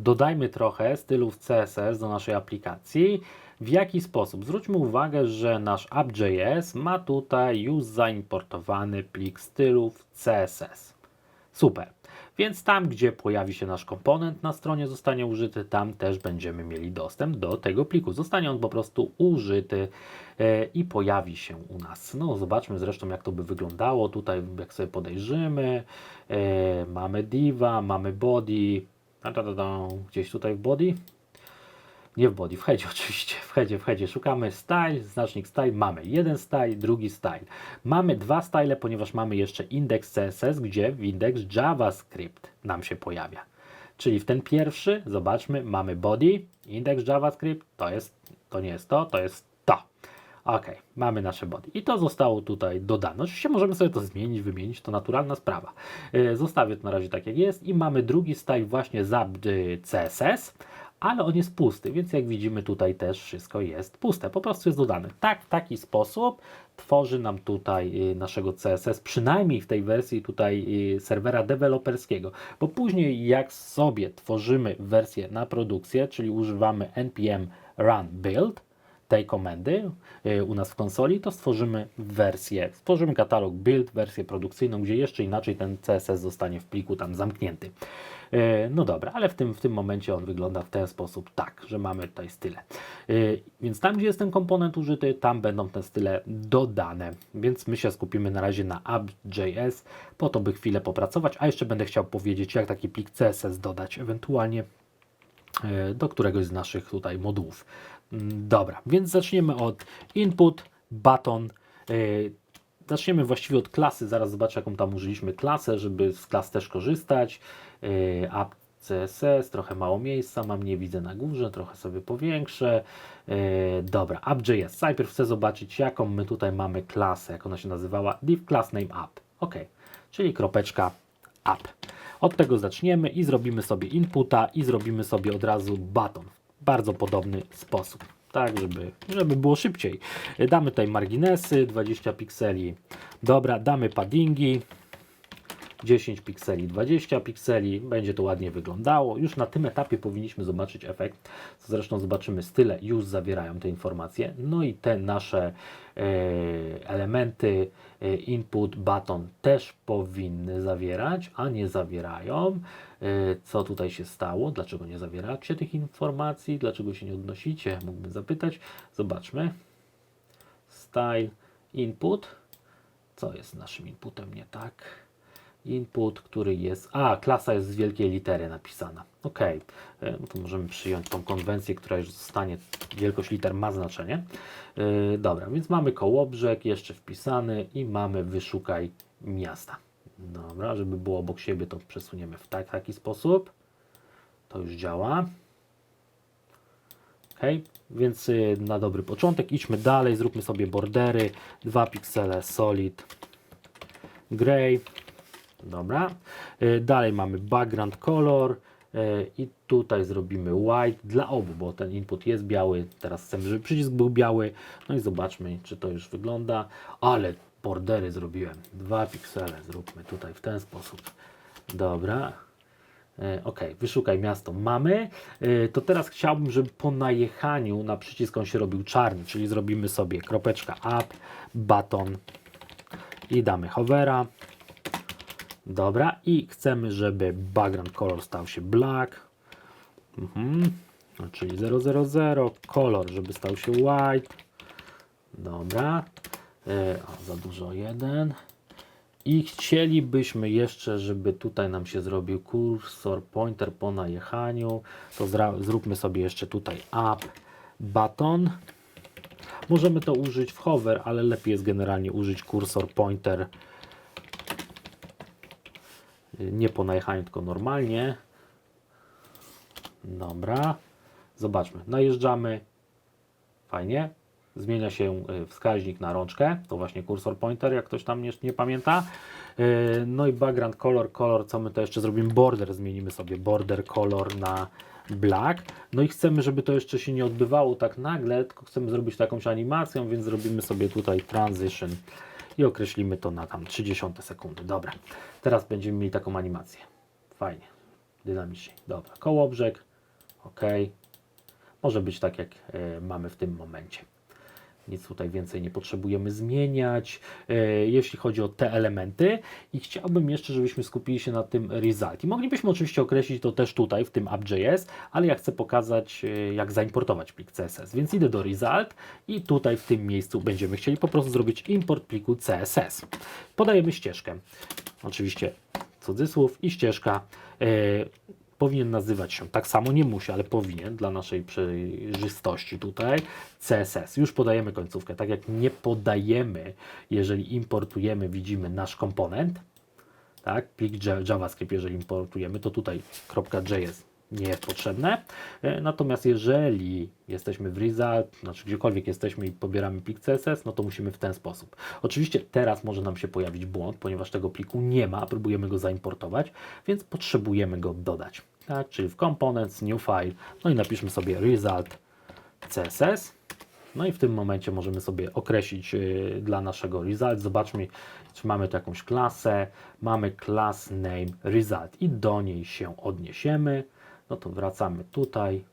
dodajmy trochę stylów CSS do naszej aplikacji. W jaki sposób? Zwróćmy uwagę, że nasz app.js ma tutaj już zaimportowany plik stylów CSS. Super. Więc tam, gdzie pojawi się nasz komponent na stronie, zostanie użyty, tam też będziemy mieli dostęp do tego pliku. Zostanie on po prostu użyty e, i pojawi się u nas. No, zobaczmy zresztą, jak to by wyglądało. Tutaj, jak sobie podejrzymy, e, mamy diva, mamy body. Gdzieś tutaj w body. Nie w body, w headzie oczywiście, w headzie, w headzie. Szukamy style, znacznik style, mamy jeden style, drugi style. Mamy dwa style, ponieważ mamy jeszcze indeks CSS, gdzie w indeks JavaScript nam się pojawia. Czyli w ten pierwszy, zobaczmy, mamy body, indeks JavaScript, to jest, to nie jest to, to jest. Ok, mamy nasze body. I to zostało tutaj dodane. Oczywiście możemy sobie to zmienić, wymienić, to naturalna sprawa. Yy, Zostawię to na razie tak jak jest i mamy drugi style właśnie za y, CSS, ale on jest pusty, więc jak widzimy tutaj też wszystko jest puste, po prostu jest dodane. Tak, w taki sposób tworzy nam tutaj y, naszego CSS, przynajmniej w tej wersji tutaj y, serwera deweloperskiego, bo później jak sobie tworzymy wersję na produkcję, czyli używamy npm run build, tej komendy y, u nas w konsoli, to stworzymy wersję, stworzymy katalog build, wersję produkcyjną, gdzie jeszcze inaczej ten CSS zostanie w pliku tam zamknięty. Y, No dobra, ale w tym, w tym momencie on wygląda w ten sposób, tak, że mamy tutaj style. Y, Więc tam, gdzie jest ten komponent użyty, tam będą te style dodane. Więc my się skupimy na razie na app.js, po to by chwilę popracować, a jeszcze będę chciał powiedzieć, jak taki plik CSS dodać, ewentualnie do któregoś z naszych tutaj modułów. Dobra, więc zaczniemy od input, button. e, Zaczniemy właściwie od klasy, zaraz zobaczę jaką tam użyliśmy klasę, żeby z klas też korzystać. E, App CSS, trochę mało miejsca mam, nie widzę na górze, trochę sobie powiększę. E, Dobra, app.js. Najpierw chcę zobaczyć jaką my tutaj mamy klasę, jak ona się nazywała. div class name app. Ok, czyli kropeczka app. Od tego zaczniemy i zrobimy sobie inputa i zrobimy sobie od razu button bardzo podobny sposób. Tak, żeby, żeby było szybciej. Damy tutaj marginesy, 20 pikseli. Dobra, damy paddingi. 10 pikseli, 20 pikseli, będzie to ładnie wyglądało. Już na tym etapie powinniśmy zobaczyć efekt, zresztą zobaczymy, style już zawierają te informacje. No i te nasze e, elementy, e, input, button też powinny zawierać, a nie zawierają. E, co tutaj się stało? Dlaczego nie zawieracie tych informacji? Dlaczego się nie odnosicie? Mógłbym zapytać. Zobaczmy. Style, input. Co jest naszym inputem nie tak? Input, który jest. A, klasa jest z wielkiej litery napisana. Ok, e, no to możemy przyjąć tą konwencję, która już zostanie. Wielkość liter ma znaczenie. E, Dobra, więc mamy kołobrzeg jeszcze wpisany i mamy wyszukaj miasta. Dobra, żeby było obok siebie, to przesuniemy w tak, taki sposób. To już działa. Ok, więc y, na dobry początek idźmy dalej, zróbmy sobie bordery, 2 piksele solid, gray, Dobra. Y, Dalej mamy background color y, i tutaj zrobimy white dla obu, bo ten input jest biały. Teraz chcemy, żeby przycisk był biały. No i zobaczmy, czy to już wygląda. Ale bordery zrobiłem. Dwa piksele zróbmy tutaj w ten sposób. Dobra. Y, Ok, wyszukaj miasto mamy. To teraz chciałbym, żeby po najechaniu na przycisk on się robił czarny, czyli zrobimy sobie kropeczka up, button i damy hovera. Dobra, i chcemy, żeby background color stał się black. Mhm. No, Czyli 000, kolor, żeby stał się white. Dobra. E, o, za dużo jeden. I chcielibyśmy jeszcze, żeby tutaj nam się zrobił kursor pointer po najechaniu. To zróbmy sobie jeszcze tutaj up button. Możemy to użyć w hover, ale lepiej jest generalnie użyć kursor pointer nie po najechaniu, tylko normalnie. Dobra. Zobaczmy. Najeżdżamy. Fajnie. Zmienia się y, wskaźnik na rączkę. To właśnie kursor pointer, jak ktoś tam nie, nie pamięta. Y, No i background color, color, co my to jeszcze zrobimy? Border zmienimy sobie. Border color na black. No i chcemy, żeby to jeszcze się nie odbywało tak nagle, tylko chcemy zrobić takąś animacją, więc zrobimy sobie tutaj transition i określimy to na tam 30 sekundy. Dobra, teraz będziemy mieli taką animację. Fajnie. dynamicznie. Dobra, kołobrzeg, ok. Może być tak, jak e, mamy w tym momencie. Nic tutaj więcej nie potrzebujemy zmieniać, e, jeśli chodzi o te elementy. I chciałbym jeszcze, żebyśmy skupili się na tym result. I moglibyśmy oczywiście określić to też tutaj, w tym app.js, ale ja chcę pokazać, e, jak zaimportować plik CSS. Więc idę do result i tutaj w tym miejscu będziemy chcieli po prostu zrobić import pliku CSS. Podajemy ścieżkę. Oczywiście cudzysłów i ścieżka e, powinien nazywać się, tak samo nie musi, ale powinien dla naszej przejrzystości tutaj CSS. Już podajemy końcówkę, tak jak nie podajemy, jeżeli importujemy, widzimy nasz komponent, tak, plik Ja- JavaScript, jeżeli importujemy, to tutaj .js nie jest potrzebne. E, Natomiast jeżeli jesteśmy w result, znaczy gdziekolwiek jesteśmy i pobieramy plik CSS, no to musimy w ten sposób. Oczywiście teraz może nam się pojawić błąd, ponieważ tego pliku nie ma, próbujemy go zaimportować, więc potrzebujemy go dodać. Tak, czyli w Components, New File, no i napiszmy sobie result CSS. No i w tym momencie możemy sobie określić yy, dla naszego result. Zobaczmy, czy mamy tu jakąś klasę. Mamy class name result i do niej się odniesiemy. No to wracamy tutaj.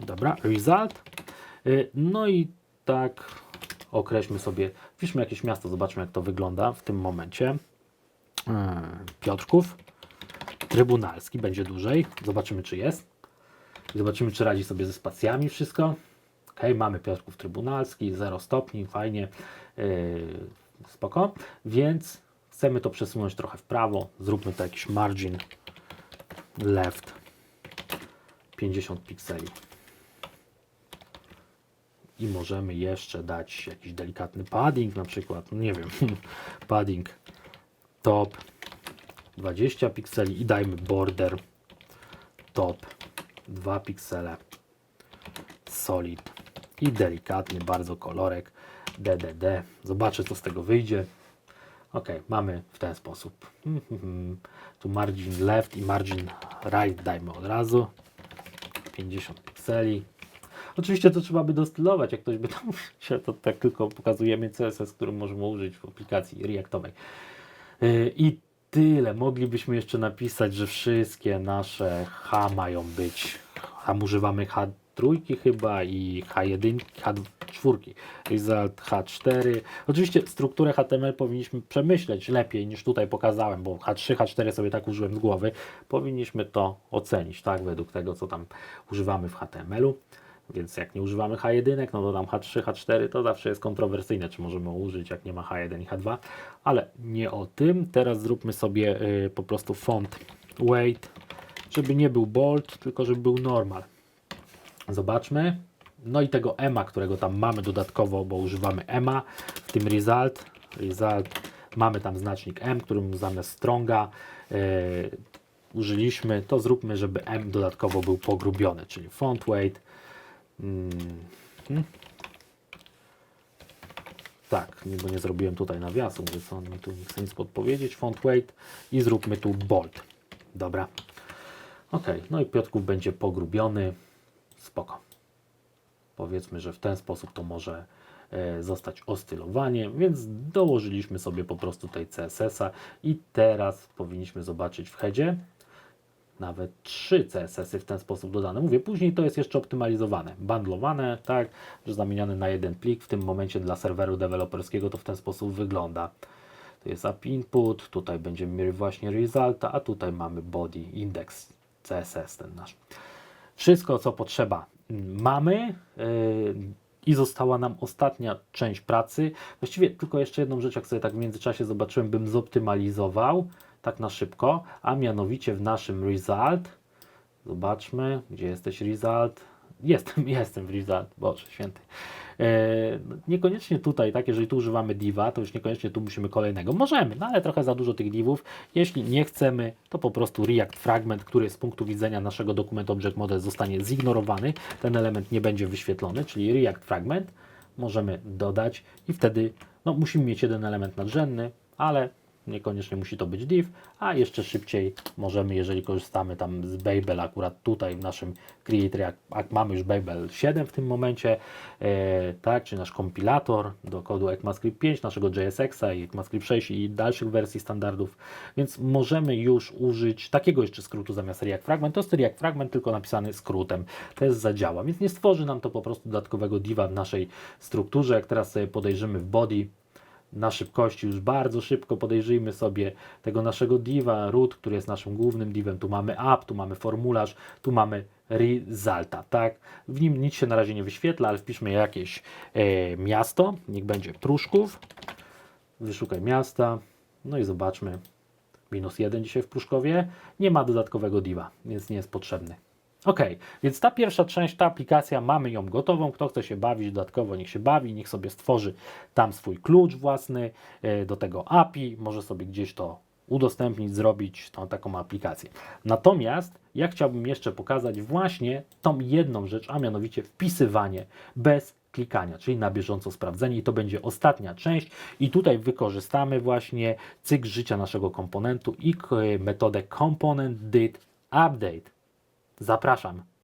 Dobra, result. Yy, No i tak określmy sobie, wpiszmy jakieś miasto, zobaczmy jak to wygląda w tym momencie. Yy, Piotrków. Trybunalski będzie dłużej. Zobaczymy czy jest. Zobaczymy, czy radzi sobie ze spacjami wszystko. Ok, mamy Piotrków Trybunalski, 0 stopni, fajnie, yy, spoko. Więc chcemy to przesunąć trochę w prawo. Zróbmy to jakiś margin left 50 pikseli. I możemy jeszcze dać jakiś delikatny padding na przykład, no nie wiem, padding top 20 pikseli i dajmy border top 2 piksele solid i delikatny bardzo kolorek DDD. Zobaczę co z tego wyjdzie. Ok, mamy w ten sposób. Tu margin left i margin right dajmy od razu. 50 pikseli. Oczywiście to trzeba by dostylować, jak ktoś by tam się to tak tylko pokazujemy CSS, który możemy użyć w aplikacji Reactowej. Yy, I tyle. Moglibyśmy jeszcze napisać, że wszystkie nasze H mają być. Tam używamy H3 chyba i H1, H4. Result H4. Oczywiście strukturę HTML powinniśmy przemyśleć lepiej niż tutaj pokazałem, bo H3, H4 sobie tak użyłem z głowy. Powinniśmy to ocenić, tak, według tego, co tam używamy w HTML-u. Więc jak nie używamy H1, no to tam H3, H4 to zawsze jest kontrowersyjne, czy możemy użyć, jak nie ma H1 i H2, ale nie o tym. Teraz zróbmy sobie y, po prostu font weight, żeby nie był bold, tylko żeby był normal. Zobaczmy. No i tego EMA, którego tam mamy dodatkowo, bo używamy EMA, w tym result. Result mamy tam znacznik M, którym zamiast stronga yy, użyliśmy, to zróbmy, żeby M dodatkowo był pogrubiony, czyli font weight. Mm. Tak, bo nie zrobiłem tutaj nawiasu, więc on mi tu nie chce nic podpowiedzieć. Font weight i zróbmy tu bold. Dobra. Ok, no i Piotrków będzie pogrubiony. Spoko. Powiedzmy, że w ten sposób to może e, zostać ostylowanie, więc dołożyliśmy sobie po prostu tej CSS-a i teraz powinniśmy zobaczyć w headzie nawet trzy CSS-y w ten sposób dodane. Mówię, później to jest jeszcze optymalizowane, bundlowane, tak, że zamieniane na jeden plik. W tym momencie dla serweru deweloperskiego to w ten sposób wygląda. To jest app input, tutaj będziemy mieli właśnie resulta, a tutaj mamy body index CSS ten nasz. Wszystko, co potrzeba, mamy. Yy, i została nam ostatnia część pracy. Właściwie tylko jeszcze jedną rzecz, jak sobie tak w międzyczasie zobaczyłem, bym zoptymalizował tak na szybko, a mianowicie w naszym result. Zobaczmy, gdzie jesteś result. Jestem, jestem w Boże święty. E, niekoniecznie tutaj, tak, jeżeli tu używamy diva, to już niekoniecznie tu musimy kolejnego. Możemy, no ale trochę za dużo tych divów. Jeśli nie chcemy, to po prostu React Fragment, który z punktu widzenia naszego dokumentu Object Model zostanie zignorowany. Ten element nie będzie wyświetlony, czyli React Fragment możemy dodać i wtedy no, musimy mieć jeden element nadrzędny, ale niekoniecznie musi to być div, a jeszcze szybciej możemy, jeżeli korzystamy tam z Babel, akurat tutaj w naszym Creator, jak, mamy już Babel 7 w tym momencie, e, tak, czy nasz kompilator do kodu ECMAScript 5, naszego JSX-a i ECMAScript 6 i dalszych wersji standardów, więc możemy już użyć takiego jeszcze skrótu zamiast React Fragment. To jest React Fragment, tylko napisany skrótem. Też zadziała, więc nie stworzy nam to po prostu dodatkowego diva w naszej strukturze. Jak teraz sobie podejrzymy w body, na szybkości już bardzo szybko podejrzyjmy sobie tego naszego diva root, który jest naszym głównym divem. Tu mamy app, tu mamy formularz, tu mamy resulta, tak? W nim nic się na razie nie wyświetla, ale wpiszmy jakieś e, miasto, niech będzie Pruszków. Wyszukaj miasta, no i zobaczmy. Minus jeden dzisiaj w Pruszkowie. Nie ma dodatkowego diva, więc nie jest potrzebny. Ok, więc ta pierwsza część, ta aplikacja, mamy ją gotową. Kto chce się bawić dodatkowo, niech się bawi, niech sobie stworzy tam swój klucz własny e, do tego API, może sobie gdzieś to udostępnić, zrobić tą taką aplikację. Natomiast ja chciałbym jeszcze pokazać właśnie tą jedną rzecz, a mianowicie wpisywanie bez klikania, czyli na bieżąco sprawdzenie i to będzie ostatnia część i tutaj wykorzystamy właśnie cykl życia naszego komponentu i k- metodę component did update. Zapraszam.